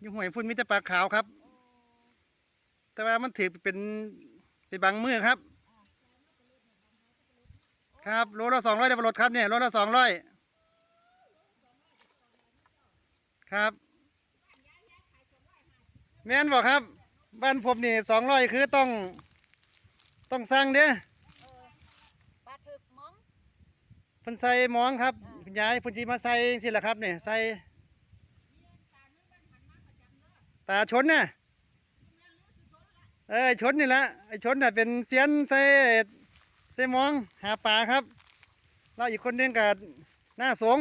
อยู่ห้วยพุ่นมีแต่ปลาขาวครับ แต่ว่ามันถือเป็นเป็นบางมือครับ ครับโลละสองร้อยได้ปลาลดครับเนี่ยโลละสองร้อยครับแม่นบอกครับ บ้านผมนี่สองร้อยคือต้อง ต้องสั่งเด้อปลาถึกมองเพิ่นใส่หมองครับคุณยายเพิ่นสิมาใส่สิล่ะครับเนี่ยใส่ ตาชนน่ะเอ้ชนนี่แหละไอ้ชนน่ะเป็นเซียนใส่ใส่หมองหาปลาครับแล้วอีกคนนึงกับหน้าสง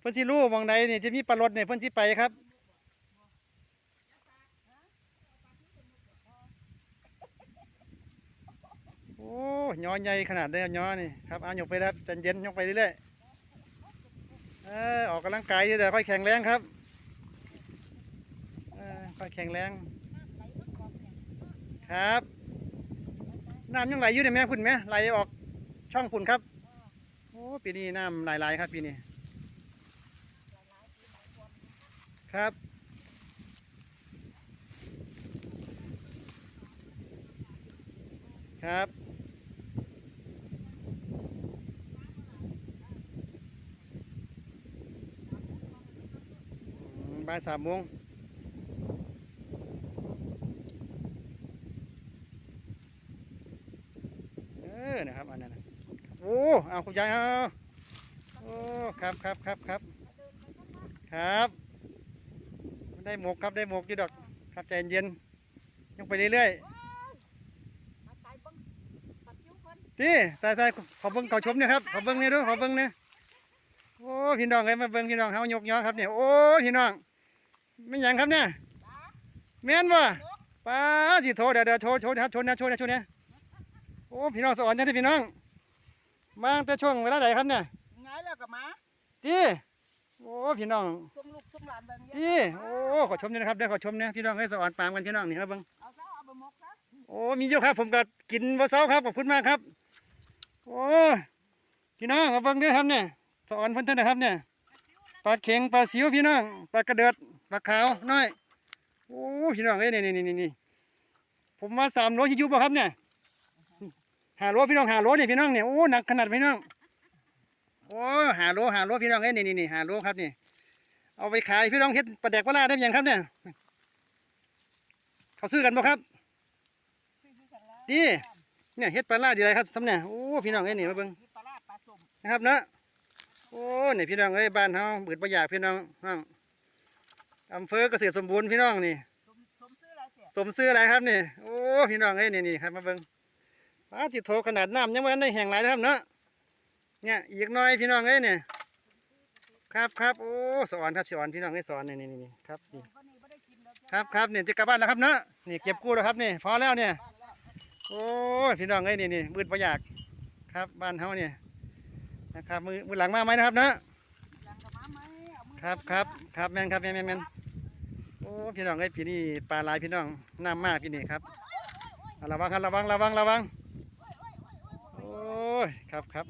เพิ่นสิรู้หมองใดนี่จะมีปลารดเนี่ยเพิ่นสิไปครับโอ้ยอใหญ่ขนาดได้ยอนี่ครับเอายกไปครับใจเย็นยกไปเรื่อยๆเออออกกำลังกายเดี๋ยวค่อยแข็งแรงครับ อยแข็งแรง ครับน้ำยังไหลอยู่ในแม่คุณไหมไหลออกช่องคุณครับโอ้ปีนี้น้ำไหลๆครับปีนี้ครับ ครับบ่ายสามโมง ออนะครับอันนั้นโอ้เอาคุณยายเอาโอ้ครับครับครับครับครับได้หมกครับได้หมกอยู่ดอกครับใจเย็นยังไปเรื่อยเบิ้งปลาคิ้วเพิ่นๆนี่ใส่ใส่ขอเบิ้งขอชมเนี่ยครับขอเบิ้งเนี่ยดูขอเบิ้งเนี่ยโอ้พี่น้องเอ้ยมาเบิ้งพี่น้องเขายกย้อครับเนี่ยโอ้พี่น้องไม่หยังครับเนี่ยแม่นบ่ป้าสิโทรเดี๋ยวเดี๋ยวโชว์โชว์นะครับโชว์นะโชว์นะโชว์นะโอ้พี่น้องสอนจังที่พี่น้อง มาตั้งแต่ช่วงเวลาไหนครับเนี่ยไงแล้วก็มาดีโอ้พี่น้องซุ่มลูกซุ่มหลานเบิ่งเยอะดีโอ้ขอชมด้วยนะครับเดี๋ยวขอชมเนี่ยพี่น้องให้สอนปามกันพี่น้องนี่ครับเบิ่งเอาซะเอาไปหมกซะโอ้มีเยอะครับผมก็กินวันเสาร์ครับขอบคุณมากครับ โอ้พี่น้องมาเบิ่งด้วยครับเนี่ยสอนเพิ่นเท่านะครับเนี่ยปลาเข็งปลาสิวพี่น้องปลากระเดิดปลาขาวน้อยโอ้พี่น้องเอ้ยนี่นี่นี่นี่ผมมาสามโลที่ยุบบ่ครับเนี่ย หาโลพี่น้องหาโลนี่พี่น้องเนี่ยโอ้หนักขนาดพี่น้องโอ้หาโลหาโลพี่น้องเอ้ยนี่นี่นี่หาโลครับนี่เอาไปขายพี่น้องเฮ็ดปลาแดกปลาลาได้ยังครับเนี่ยเขาซื้อกันบ่ครับซื้ออยู่กันแล้วดีเนี่ยเฮ็ดปลาลาดีไรครับสำเนี่ยโอ้พี่น้องเอ้ยนี่มาเบิ่งมีปลาร้าปลาส้มนะครับเนาะโอ้นี่พี่น้องเอ้ยบ้านเฮาเบิดประหยากพี่น้องน้องอำเภอเกษตรสมบูรณ์พี่น้องนี่ส้มส้มซื้ออะไรเสียสมซื้ออะไรครับนี่โอ้พี่น้องเอ้ยนี่นี่ครับมาเบิ่ง ปลาติโทขนาดน้ำยังไม่ได้แห้งหลายนะครับเนาะเนี่ยอีกน้อยพี่น้องเอ้ยเนี่ยครับครับโอ้สอนครับสอนพี่น้องเอ้ยสอนนี่นี่นี่ครับนี่ครับครับเนี่ยจะกลับบ้านแล้วครับเนาะนี่เก็บกู้แล้วครับนี่พอแล้วเนี่ยโอ้พี่น้องเอ้ยนี่นี่มืดประหยากครับบ้านเฮาเนี่ยนะครับมือมือหลังมาไหมนะครับเนาะครับครับครับแมนครับแมนแมนแมนโอ้พี่น้องเอ้ยพี่นี่ปลาลายพี่น้องน้ำมากพี่นี่ครับระวังครับระวังระวังระวัง ยครับครับ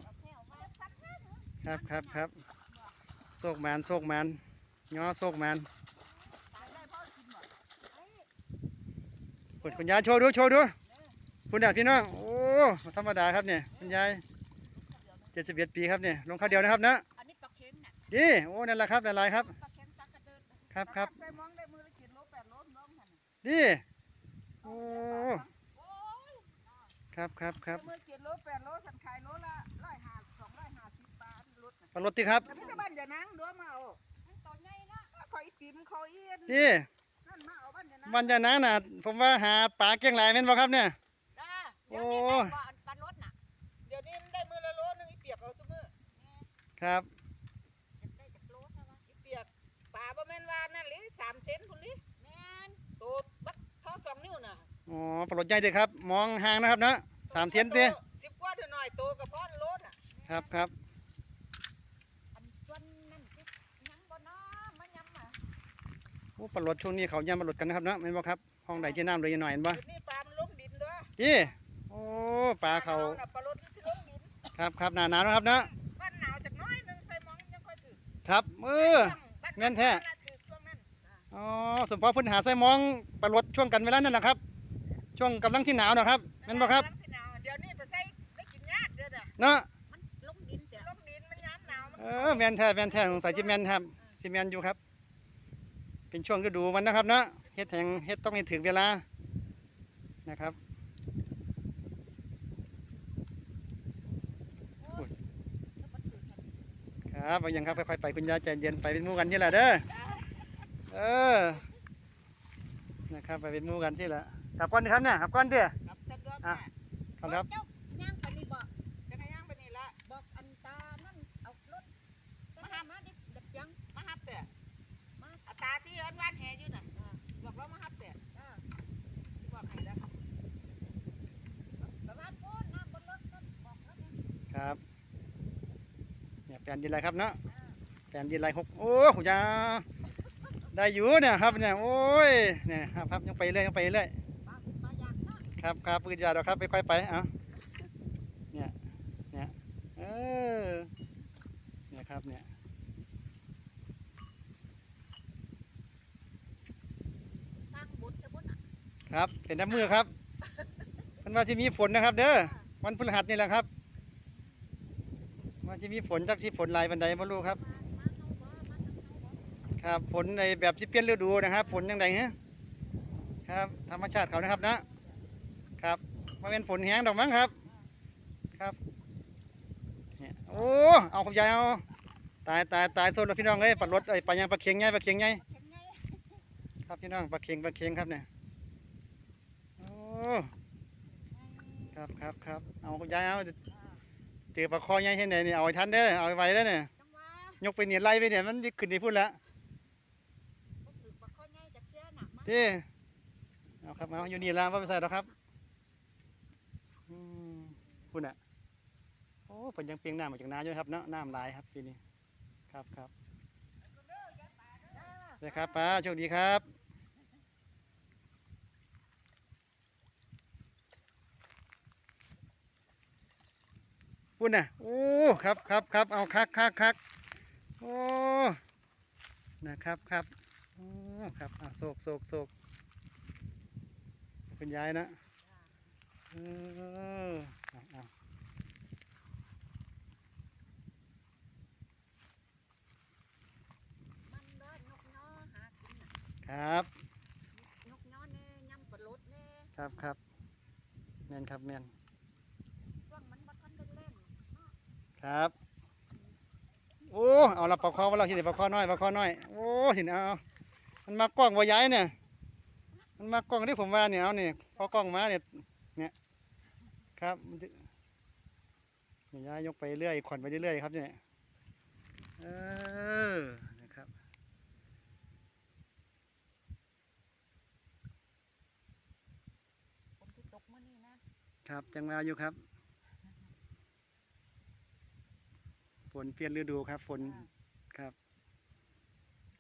ครับครับครับโศกมันโศกมันย้อโศกมันตายได้เพราะกินหมดคุณคุณยายโชว์ดูโชว์ดูคุณน่ะพี่น้องโอ้ธรรมดาครับเนี่ยคุณยายเจ็ดสิบเอ็ดปีครับเนี่ยลงข้าวเดียวนะครับนะอันนี้ปลาเค็งน่ะดีโอ้นั่นแหละครับนั่นแหละครับปลาเค็งปลากระเดิดครับ ครับใส่มองได้มือละกิโลแปดโลน้องหัน ดีโอ้ โอ้ย ครับครับครับมือกิโลแปดโลสันขายโลละร้อยห้าสองร้อยห้าสิบบาทรถน่ะปลารถติครับแต่ไม่ได้บ้านอย่านังเด้อมาเอาตัวใหญ่นะขออีติมขออีนดีนั่นมาเอาบ้านอย่านังวันจะนั้นน่ะผมว่าหาปลาเก่งหลายแม่นบ่ครับเนี่ยจ้าเดี๋ยวนี้ได้บ่อนปลารถน่ะเดี๋ยวนี้ได้มือละโลนึงอีเปียกเอาซุมือครับได้จากโลนะวะอีเปียกปลาบ่แม่นว่านั่นหรือสามเซนพุ่นหรือแม่นโตบักเท่าสองนิ้วน่ะ อ๋อปลารถใหญ่เด้อครับ มองห่างนะครับเนาะสามเซนเตี้ยสิบกว่าเท่าน้อยโตกับพ่อโลน่ะครับครับอันจนนั่นสิยังบ่น้อมันยังมาโอ้ปลารถช่วงนี้เขาย่ำปลารถกันนะครับเนาะแม่นบ่ครับห้องใดที่น้ำเลยหน่อยเห็นบ่เดี๋ยวนี้ปลามันลงดินเด้อดีโอ้ปลาเขาน่ะปลารถมันสิลงดินครับครับหนาหนาวนะครับเนาะบ้านหนาวจักหน้อยหนึงใส่หมองยังค่อยถือครับเออแม่นแท้บ้าหาวน่ะถือช่วงนั้นออ๋อสมพอเพื้นหาใส่มองปลาลดช่วงกันเวลานั่นนะครับ ช่วงกำลังที่หนาวนะครับแม่นบ่ครับกำลังสิหนาวเดี๋ยวนี้ไปใส่ได้กินยากเด้อเด้อเนาะมันลงดินจ้ะลงดินมันยามหนาวมันเออแมนแท้แมนแท้สงสัยจิแมนครับจิแมนอยู่ครับ เป็นช่วงฤดูมันนะครับเนาะเฮ็ดแห่งเฮ็ดต้องให้ถึงเวลานะครับ ครับเอายังครับค่อยๆไปคุณยายใจเย็นไปเป็นหมู่กันนี่แหละเด้อเออนะครับไปเป็นหมู่กันสิละ กลับก่อนเถอะครับเนี่ยกลับก่อนเด้อกับสะดวกอะ ครับครับ เจ้าย่างไปนี่บ่จักรยานไปนี่ละบอกอันตานั่นเอารถมาหามาดิเด็กยังมาหับเด้อมาอัตราที่อันวานแหอยู่น่ะบอกเรามาหับเด้อที่บอกให้แล้วประมาณโพนน้ำบนรถก็บอกแล้วเนี่ยครับเนี่ยแปลนดินไรครับเนาะแปลนดินไรหกโอ้คุณยาได้อยู่เนี่ยครับเนี่ยโอ้ยเนี่ยครับครับยังไปเรื่อยยังไปเรื่อย ครับครับปืนยาเราครับไปค่อยไปเอาเนี่ยเนี่ยเออเนี่ยครับเนี่ยครับเป็นน้ำมือครับมันว่าที่มีฝนนะครับเด้อวันพฤหัสนี่แหละครับว่าที่มีฝนจากที่ฝนลายบันไดไม่รู้ครับ ครับฝนในแบบที่เปลี่ยนฤดูนะครับ ฝนยังไงฮะครับธรรมชาติเขานะครับนะ ครับมาเป็นฝนแห้งดอกมั้งครับ ครับเนี่ยโอ้เอาคุณยายเอาตายตายตายโซนแล้วพี่น้องเอ้ยปัดรถไอ้ยปลายังปลาเค็งไงปลาเค็งไงเห็นไงครับพี่น้องปลาเค็งปลาเค็งครับเนี่ยโอ้ครับครับครับเอาคุณยายเอาเจอปลาคอใหญ่เห็นไหนนี่เอาไว้ทันเด้อเอาไว้ไว้เด้อเนี่ยจังหวะยกไปเนี่ยไล่ไปเนี่ยมันขึ้นในพุ่นแล้วบ่ถือปลาข้อใหญ่จากเสียหนักมากพี่เอาครับเอาอยู่นี่แล้วว่าไปใส่แล้วครับอืม คุณอะโอ้ฝนยังเปียงน้ำมาจากนาอยู่ครับเนาะน้ำลายครับปีนี้ครับครับใช่ครับป้าโชคดีครับคุณน่ะโอ้ครับครับครับเอาคักคักคักโอ้นะครับครับโอ้ครับอะโศกโศกโศกคุณยายนะเออ เอาเอามันเด้อนกน้อหากินน่ะครับนกน้อแน่ยำปลาลดแน่ครับครับแมนครับแมนช่วงมันบ่ทันได้เล่นครับโอ้เอาละปลาคอมาเราทีเดียวปลาคอน้อยปลาคอน้อยโอ้สิเอาเอามันมากล้องว่าย้ายเนี่ยมันมากล้องที่ผมว่าเนี่ยเอาเนี่ยพอกล้องมาเนี่ยเนี่ย ครับมันจะเนี่ยย้ายยกไปเรื่อยขวัญไปเรื่อยครับเนี่ยเออนะครับผมที่ตกมื้อนี้นะครับจังมาอยู่ครับฝนเปลี่ยนฤดูครับฝนครับ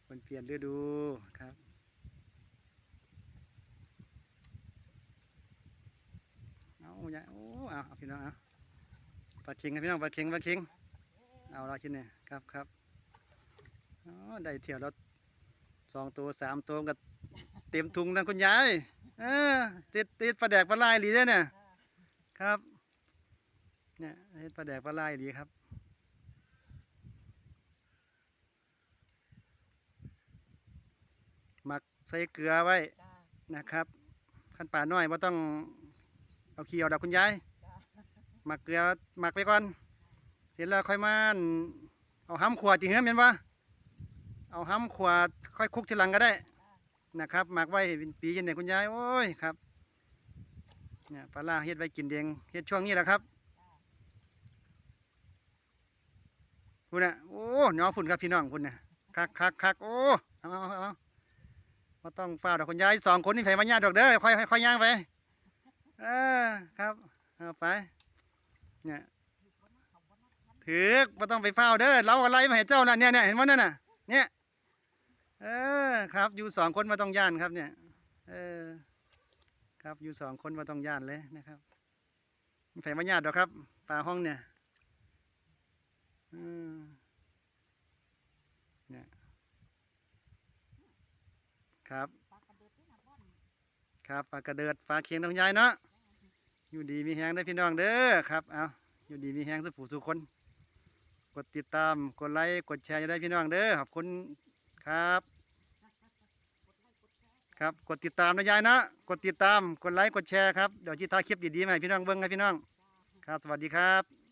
ฝนเปลี่ยนฤดูครับ เอาอย่าโอ้เอาเอาพี่น้องเอาปลาเค็งครับพี่น้องปลาเค็งปลาเค็งเอาละชิ้นเนี่ยครับครับอ๋อได้เที่ยวแล้วสองตัวสามตัวกับเต็มถุงนะคุณยายเออติดติดปลาแดกปลาลายหลีเด้อเนี่ยครับเนี่ยติดปลาแดกปลาลายหลีครับหมักใส่เกลือไว้จ้านะครับ ขั้นป่าน้อยว่าต้อง เอาขี้เอาดอกคุณยายจ้าหมักเกลือหมักไปก่อน เสร็จแล้วค่อยมาอั่นเอาห้ำขวดจริงเหรอเมียนปะเอาห้ำขวดค่อยคลุกทีหลังก็ได้นะครับหมักไว้เป็นปีเย็นเนี่ยคุณยายโอ้ยครับเนี่ยปลาล่าเฮ็ดไว้กินเองเฮ็ดช่วงนี้แหละครับคุณน่ะโอ้เนาะฝุ่นครับพี่น้องคุณน่ะคักคักคักโอ้เอาเอาเอามาต้องฝ้าดอกคุณยายสองคนนี่ไผมาญาติดอกเด้อค่อยค่อยย่างไป เออครับเอาไปเนี่ยถือมาต้องไปเฝ้าเด้อเราอะไรมาให้เจ้าน่ะเนี่ยเนี่ยเห็นว่านั่นน่ะ เนี่ยเออครับ อยู่สองคนมาต้องย่านครับ เนี่ย เออ ครับอยู่สองคนมาต้องย่านเลยนะครับมีไผมาญาติดอครับป่าห้องเนี่ยเนี่ยครับ ครับปลากระเดิดปลาเคียงน้องยายเนาะอยู่ดีมีแหงได้พี่น้องเด้อครับเอาอยู่ดีมีแหงสุขผู้สุขคน กดติดตามกดไลค์กดแชร์จะได้พี่น้องเด้อขอบคุณครับ ครับกดติดตามนะยายนะกดติดตามกดไลค์กดแชร์ครับเดี๋ยวจิตาคลิปดีๆมาให้พี่น้องเบิ้งให้พี่น้อง ครับ สวัสดีครับ